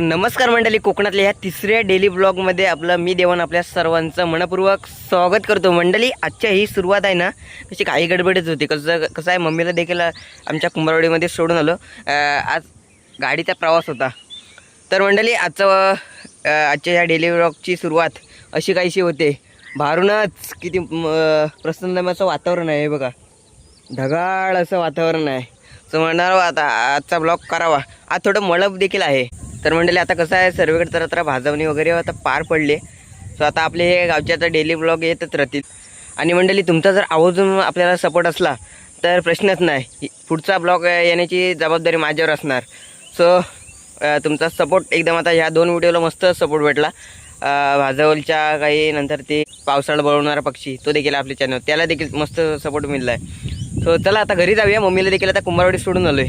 नमस्कार मंडळी कोकणातल्या ह्या तिसऱ्या डेली ब्लॉगमध्ये आपलं मी देवान आपल्या सर्वांचं मनपूर्वक स्वागत करतो. मंडळी आजच्या ही सुरुवात आहे ना कशी काही गडबडच होती. कसं कसं आहे मम्मीला देखील आमच्या कुंभारवाडीमध्ये सोडून आलो. आज गाडीचा प्रवास होता. तर मंडळी आजचं आजच्या ह्या डेली ब्लॉगची सुरुवात अशी काहीशी होते. बाहेरूनच किती प्रसन्नमाचं प्रसन्न असं वातावरण आहे बघा. ढगाळ असं वातावरण आहे. सो म्हणणार आता आजचा ब्लॉग करावा. आज थोडं मळप देखील आहे. तर मंडळी आता कसं आहे सर्वेकडे तर आता भाजवणी वगैरे आता पार पडले. सो आता आपले हे गावचे आता डेली ब्लॉग येतच राहतील. आणि मंडळी तुमचा जर आवर्जून आपल्याला सपोर्ट असला तर प्रश्नच नाही. पुढचा ब्लॉग येण्याची जबाबदारी माझ्यावर असणार. सो तुमचा सपोर्ट एकदम आता ह्या दोन व्हिडिओला मस्त सपोर्ट भेटला. भाजवलच्या काही नंतर ते पावसाळा बळवणारा पक्षी तो देखील आपल्या चॅनल त्याला देखील मस्त सपोर्ट मिळला आहे सो चला आता घरी जाऊया. मम्मीला देखील आता कुंभारवाडी सोडून आलोय.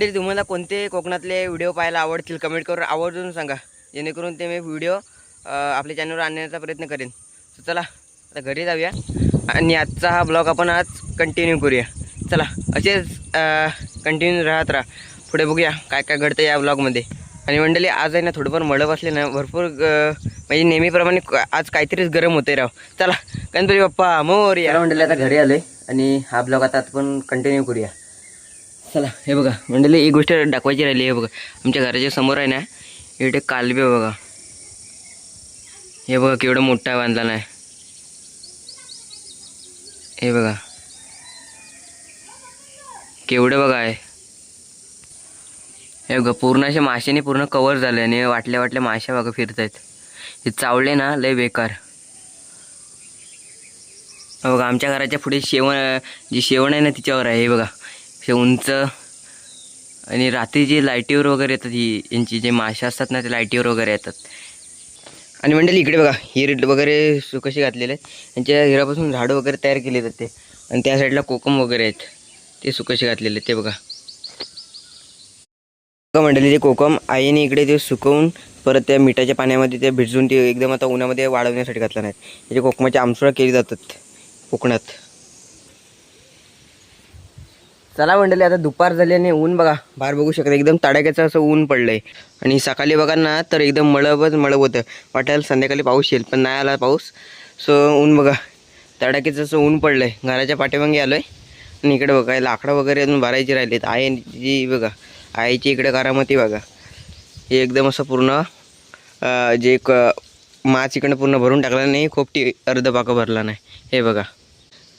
मंडळी, तुम्हाला कोणते कोकणातले व्हिडिओ पाहायला आवडतील कमेंट करून आवर्जून सांगा. जेणेकरून ते मी व्हिडिओ आपल्या चॅनलवर आणण्याचा प्रयत्न करेन. सो चला आता घरी जाऊया. आणि आजचा हा ब्लॉग आपण आज कंटिन्यू करूया. चला असेच कंटिन्यू राहत राहा. पुढे बघूया काय काय घडतं या ब्लॉगमध्ये आणि मंडळी आज आहे ना थोडंफार मळप असले ना भरपूर म्हणजे नेहमीप्रमाणे क- आज काहीतरीच गरम होते राव. चला गणपती बाप्पा मोर या मंडळी आता घरी आले आणि हा ब्लॉग आता आपण कंटिन्यू करूया. चला हे बघा मंडळी एक गोष्ट दाखवायची राहिली हे बघा आमच्या घराच्या समोर आहे ना इकडे कालबे बघा. हे बघा केवढं मोठा बांधला नाही हे बघा. केवढं बघा आहे. हे बघा पूर्ण असे माशाने पूर्ण कवर झाले आणि वाटल्या वाटल्या माश्या बघा फिरत आहेत हे चावले ना लय बेकार. बघा आमच्या घराच्या पुढे शेवण जी शेवण आहे ना तिच्यावर आहे हे बघा. हे उंच आणि रात्री जे लाईटीवर वगैरे येतात ही यांची जे माशा असतात ना ते लाईटीवर वगैरे येतात. आणि मंडळी इकडे बघा हिर वगैरे सुकशी घातलेले आहेत. यांच्या हिरापासून झाडं वगैरे तयार केले जातात ते. आणि त्या साईडला कोकम वगैरे आहेत. ते सुकशी घातलेले ते बघा. बघा मंडळी ते कोकम आईने इकडे ते सुकवून परत त्या मिठाच्या पाण्यामध्ये ते भिजवून ते एकदम आता उन्हामध्ये वाळवण्यासाठी घातलं नाही. जे कोकमाचे आमसुळा केली जातात कोकणात. चला मंडळी आता दुपार झाली आणि ऊन बघा. बाहेर बघू शकता एकदम तडाक्याचं असं ऊन पडलंय. आणि सकाळी बघा ना तर एकदम मळबच मळब होतं. वाटायला संध्याकाळी पाऊस येईल पण नाही आला पाऊस. सो ऊन बघा. तडाक्याचं असं ऊन पडलंय. घराच्या पाठीमागे आलोय. आणि इकडे बघा लाकडं वगैरे अजून भरायची राहिलीत. आई जी बघा आईची इकडे करामती बघा. हे एकदम असं पूर्ण जे क माच इकडं पूर्ण भरून टाकला नाही खोपटी अर्ध पाकं भरला नाही. हे बघा.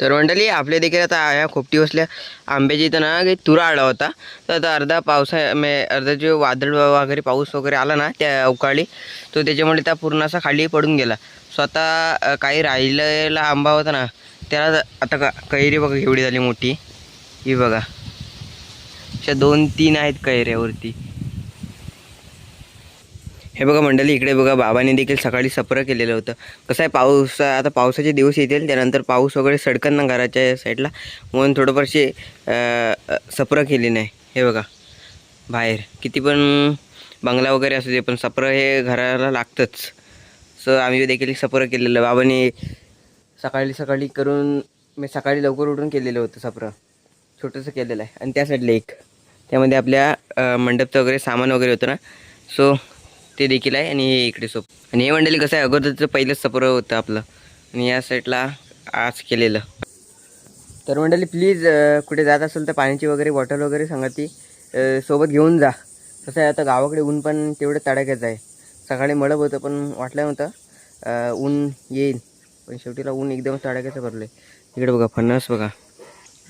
तर मंडळी आपल्या देखील आता ह्या खोपटी बसल्या आंब्याची इथं ना काही तुरा आला होता. तर आता अर्धा पावसा मे अर्धा जे वादळ वगैरे पाऊस वगैरे आला ना त्या अवकाळी तो त्याच्यामुळे त्या पूर्ण असा खाली पडून गेला. स्वतः काही राहिलेला आंबा होता ना त्याला आता का कैरी बघा एवढी झाली मोठी. ही बघा. अशा दोन तीन आहेत कैऱ्यावरती. हे बघा मंडळी इकडे बघा बाबाने देखील सकाळी सप्र केलेलं होतं. कसं आहे पाऊस आता पावसाचे दिवस येतील त्यानंतर पाऊस वगैरे सडकन ना घराच्या साईडला. म्हणून थोडंफारशी सप्र केली नाही. हे बघा बाहेर. किती पण बंगला वगैरे असू दे पण सप्र हे घराला लागतंच. सो आम्ही देखील सप्र केलेलं. बाबाने सकाळी सकाळी करून मी सकाळी लवकर उठून केलेलं होतं सप्र छोटंसं केलेलं आहे. आणि त्या साईडला एक. त्यामध्ये आपल्या मंडपचं वगैरे सामान वगैरे होतं ना. सो ते देखील आहे आणि हे इकडे सोप आणि हे मंडळी कसं आहे अगोदरचं पहिलंच सफर होतं आपलं. आणि या साईडला आज केलेलं. तर मंडळी प्लीज कुठे जात असेल तर पाण्याची वगैरे बॉटल वगैरे सांगा ती. सोबत घेऊन जा. कसं आहे आता गावाकडे ऊन पण तेवढं तडाख्याचं आहे. सकाळी मळब होतं पण वाटलं नव्हतं. ऊन येईल. पण शेवटीला ऊन एकदम तडाख्याचं भरलं आहे इकडे बघा फणस बघा.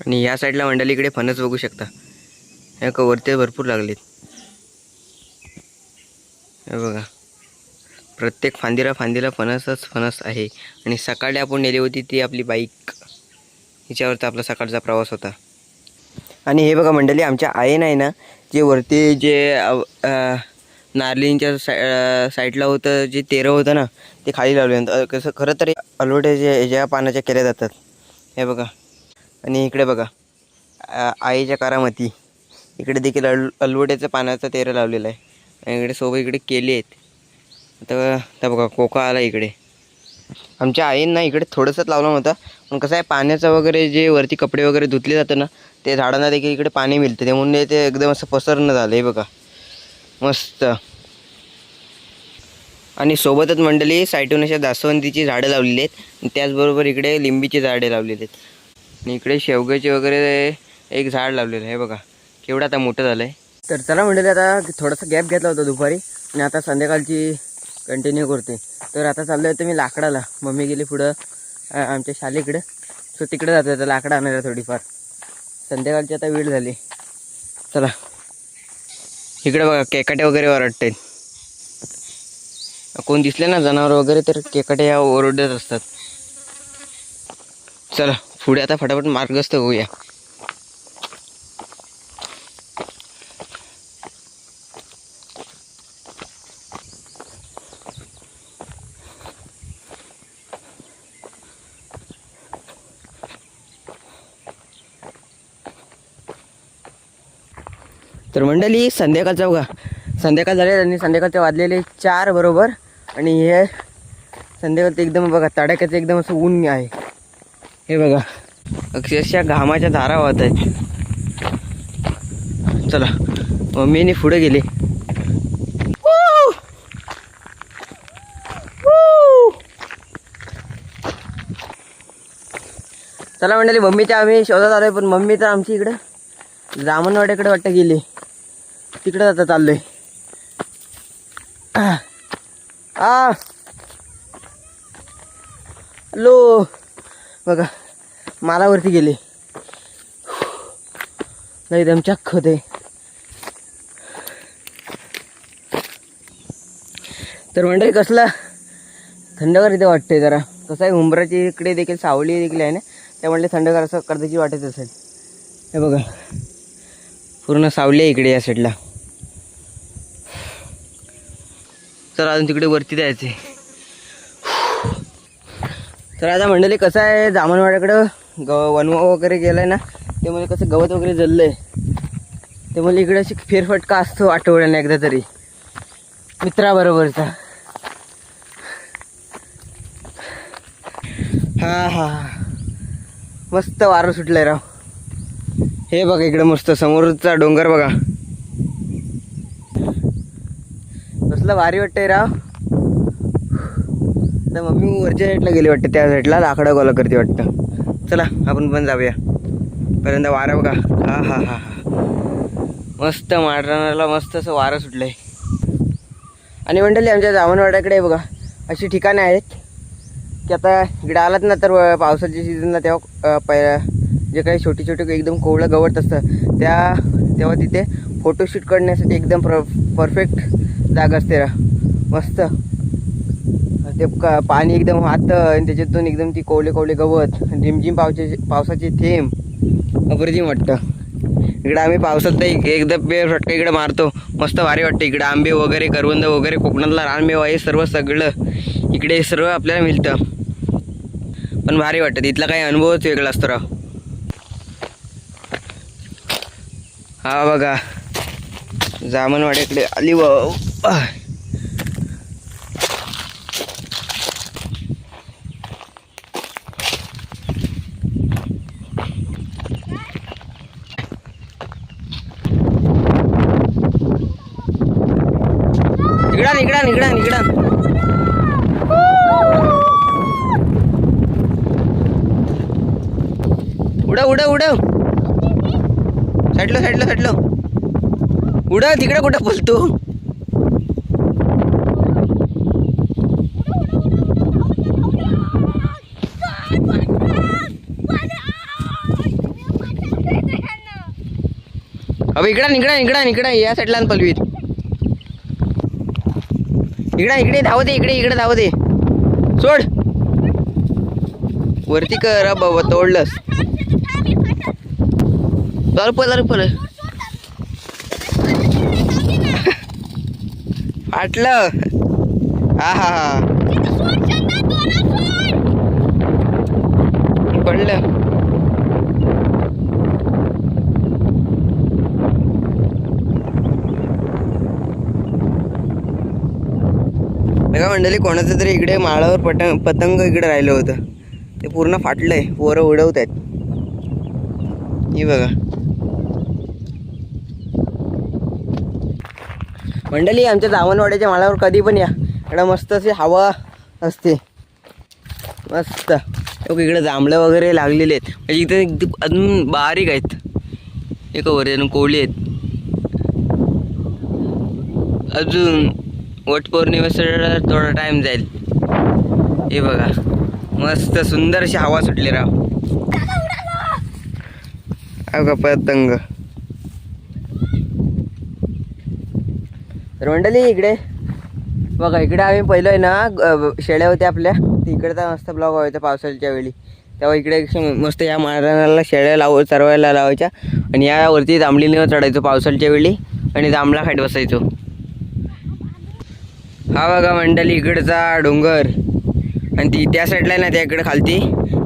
आणि ह्या साईडला मंडळी इकडे फणस बघू शकता. ह्या कवरते भरपूर लागलेत. हे बघा. प्रत्येक फांदीला फांदीला फणसच फणस आहे. आणि सकाळी आपण नेली होती ती आपली बाईक. हिच्यावरचा आपला सकाळचा प्रवास होता. आणि हे बघा मंडळी आमच्या आईन आहे ना जे वरती जे नारलींच्या साय साईडला होतं जे तेरं होतं ना ते खाली लावले कसं खरं तर अलवटे जे ज्या पानाच्या केल्या जातात. हे बघा. आणि इकडे बघा. आईच्या कारामती. इकडे देखील अल अलवट्याचं पानाचं तेरं लावलेलं आहे. इकडे सोबत इकडे केली आहेत. आता आता बघा कोका आला इकडे. आमच्या आईंना इकडे थोडंसंच लावलं होतं पण कसं आहे पाण्याचं वगैरे जे वरती कपडे वगैरे धुतले जातं ना ते झाडांना देखील इकडे पाणी मिळतं. त्यामुळे ते एकदम असं पसरणं झालं हे बघा. मस्त. आणि सोबतच मंडळी साईटून अशा जास्वंदीची झाडं लावलेली आहेत. आणि त्याचबरोबर इकडे लिंबीची झाडे लावलेली आहेत. आणि इकडे शेवग्याचे वगैरे एक झाड लावलेलं आहे बघा. केवढं आता मोठं झालं आहे तर चला मंडळी आता थोडासा गॅप घेतला होता दुपारी आणि आता संध्याकाळची कंटिन्यू करते तर आता चाललो आहे मी लाकडाला. मम्मी गेली पुढं आमच्या शालेकडं. सो तिकडे जातो आता लाकडं आणायला थोडीफार. संध्याकाळची आता वेळ झाली. चला. इकडे बघा केकाटे वगैरे ओरडते कोण दिसले ना जनावर वगैरे तर केकाटे या ओरडत असतात. चला पुढे आता फटाफट मार्गस्थ होऊया. तर मंडळी संध्याकाळचा बघा. संध्याकाळ झाले आणि संध्याकाळचे वाजलेले चार बरोबर. आणि हे संध्याकाळचं एकदम बघा तडाख्याचं एकदम असं ऊन आहे. हे बघा अक्षरशः घामाच्या धारा वाहत आहेत. चला मम्मीने पुढे गेले. चला मंडळी मम्मीच्या आम्ही शोधात आलोय पण मम्मी तर आमची इकडं जामनवाड्याकडे वाटतं गेली. तिकडे आता चाललोय. आ. हॅलो. बघा मालावरती गेले. नाही एकदम चक्क होते तर मंडळी कसलं थंडगार इथे वाटते जरा. कसं आहे उंबराची इकडे देखील सावली देखील आहे ना? त्यामुळे थंडगार असं कर्जाची वाटत असेल. हे बघा. पूर्ण सावली आहे इकडे या साईडला तर अजून तिकडे वरती द्यायचे तर आता मंडळी कसं आहे जामनवाड्याकडं ग वनवा वगैरे गेलाय ना त्यामुळे म्हणजे कसं गवत वगैरे जल्लंय त्यामुळे म्हणजे इकडे अशी फेरफटका असतो आठवड्याने एकदा तरी. मित्राबरोबरचा. हा हा. मस्त वारं सुटलंय राव. हे बघा इकडं मस्त समोरचा डोंगर बघा. कसलं भारी वाटतंय राव. तर मम्मी वरच्या साईडला गेली वाटतं त्या साईडला लाकडं गोला करते वाटतं. चला आपण पण जाऊया. पर्यंत वारा बघा. हा हा हा हा. मस्त माळरानाला मस्त असं वारं सुटलंय. आणि मंडळी आमच्या जामनवाड्याकडे बघा अशी ठिकाणं आहेत की आता इकडे आलात ना तर पावसाच्या सीझनला तेव्हा पै जे काही छोटी छोटी एकदम कोवळं गवत असतं त्या तेव्हा तिथे फोटोशूट करण्यासाठी एकदम प्र परफेक्ट जागा असते रा. मस्त. ते पाणी एकदम हात आणि त्याच्यातून एकदम ती कोवळे कोवळे गवत रिमझिम पावसाचे पावसाचे थेंब. अप्रतिम वाटतं. इकडं आम्ही पावसात एक- एकदा बेर फटका इकडे मारतो. मस्त भारी वाटतं इकडं. आंबे वगैरे करवंद वगैरे कोकणातला रानमेवा हे सर्व सगळं इकडे सर्व आपल्याला मिळतं. पण भारी वाटतं. तिथला काही अनुभवच वेगळा असतो राव. हा बघा. जामनवाड्याकडे आली व इकडा इकडा इकडा इकडा उडव उडव उडव साईडला साईडला साईडला उडव तिकडे कुठं बोलतो अबे इकडा इकडा इकडा इकडा या साईडला पलवीत इकडे इकडे धाव दे इकडे इकडे धाव दे. सोड. वरती कर बाबा तोडलंस. चाल फाटलं. हा हा हा. पडलं. बघा मंडळी कोणाचं तरी इकडे माळावर पतंग पतंग इकडे राहिलं होतं. ते पूर्ण फाटलंय पोरं उडवत आहेत ही बघा. मंडळी आमच्या जामनवाड्याच्या माळावर कधी पण या. इकडं मस्त अशी हवा असते. मस्त. लोक इकडे जांभळं वगैरे लागलेले आहेत. म्हणजे इथे एकदम अजून बारीक आहेत. एक वर कोळी आहेत. अजून वटपौर्णिमेसाठी थोडा टाइम जाईल. हे बघा. मस्त सुंदर अशी हवा सुटली राव. का पतंग. तर मंडळी इकडे. बघा इकडे आम्ही पहिलं आहे ना ग- शेळ्या होत्या आपल्या. तर मस्त ब्लॉग व्हायचा पावसाळ्याच्या वेळी. तेव्हा इकडे मस्त या मारायला शेळ्या लाव चरवायला लावायच्या. आणि यावरती जांभळीने चढायचो पावसाळ्याच्या वेळी. आणि जांभळा खाट बसायचो. हा बघा मंडळी इकडचा डोंगर. आणि ती त्या साईडला आहे ना त्याकडे खालती.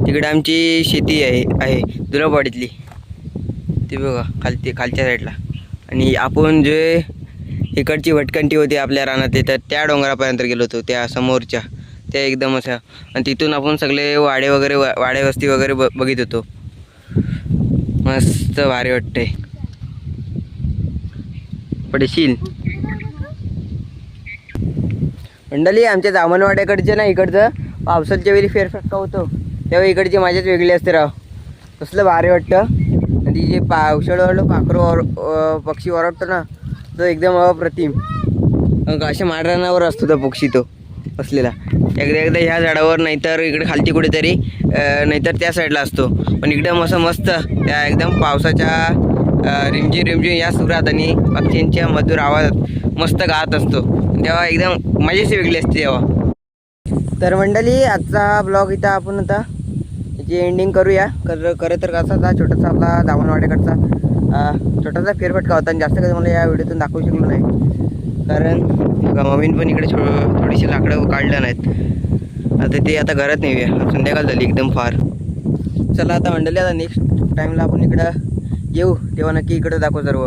तिकडे आमची शेती आहे आहे दुरापाडीतली. ती बघा खालती खालच्या साईडला आणि आपण जे इकडची भटकंटी होती आपल्या रानातली तर त्या डोंगरापर्यंत गेलो होतो त्या समोरच्या. त्या एकदम अशा. आणि तिथून आपण सगळे वाडे वगैरे वाडे वस्ती वगैरे ब बघित होतो. मस्त भारी वाटते पडशील? मंडळी आमच्या जामनवाड्याकडचे ना इकडचं पावसाच्या वेळी फेरफटका होतो. तेव्हा इकडची माझ्याच वेगळी असते राव. कसलं भारी वाटतं. आणि जे पावसाळ्यावर पाखरू ओर पक्षी ओरडतो ना तो एकदम अप्रतिम. असे अशा मारणावर असतो तो पक्षी तो असलेला एकदा एकदा ह्या झाडावर नाहीतर इकडे खालती कुठेतरी नाहीतर त्या साईडला असतो. पण एकदम असं मस्त त्या एकदम पावसाच्या रिमझिम रिमझिम या सुरात आणि पक्ष्यांच्या मधुर आवाजात मस्त गात असतो. तेव्हा एकदम मजेशी वेगळी असते तेव्हा. तर मंडळी आजचा ब्लॉग इथं आपण आता याची एंडिंग करूया. कर खरं तर कसा हा छोटासा आपला दामणवाड्याकडचा छोटासा फेरफटका होता. आणि जास्त काही मला या व्हिडिओतून दाखवू शकलो नाही. कारण बघा, मम्मीन पण इकडे छो थोडीशी लाकडं काढल्या नाहीत. आता ते आता घरात नेऊया. संध्याकाळ झाली एकदम फार. चला आता मंडळी आता नेक्स्ट टाईमला आपण इकडं येऊ. तेव्हा नक्की इकडं दाखवू सर्व.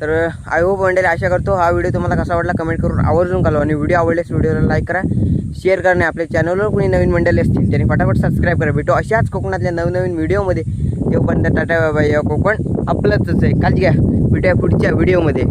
तर आय होप मंडळी आशा करतो हा व्हिडिओ तुम्हाला कसा वाटला कमेंट करून आवर्जून कळवा आणि व्हिडिओ आवडल्यास व्हिडिओला लाईक करा शेअर करा आणि आपल्या चॅनलवर कोणी नवीन मंडळी असतील त्यांनी फटाफट सबस्क्राईब करा. भेटू अशाच कोकणातल्या नवनवीन व्हिडिओमध्ये तेव्हापर्यंत टाटा बाय कोकण आपलंच आहे. काळजी घ्या भेटूया पुढच्या व्हिडिओमध्ये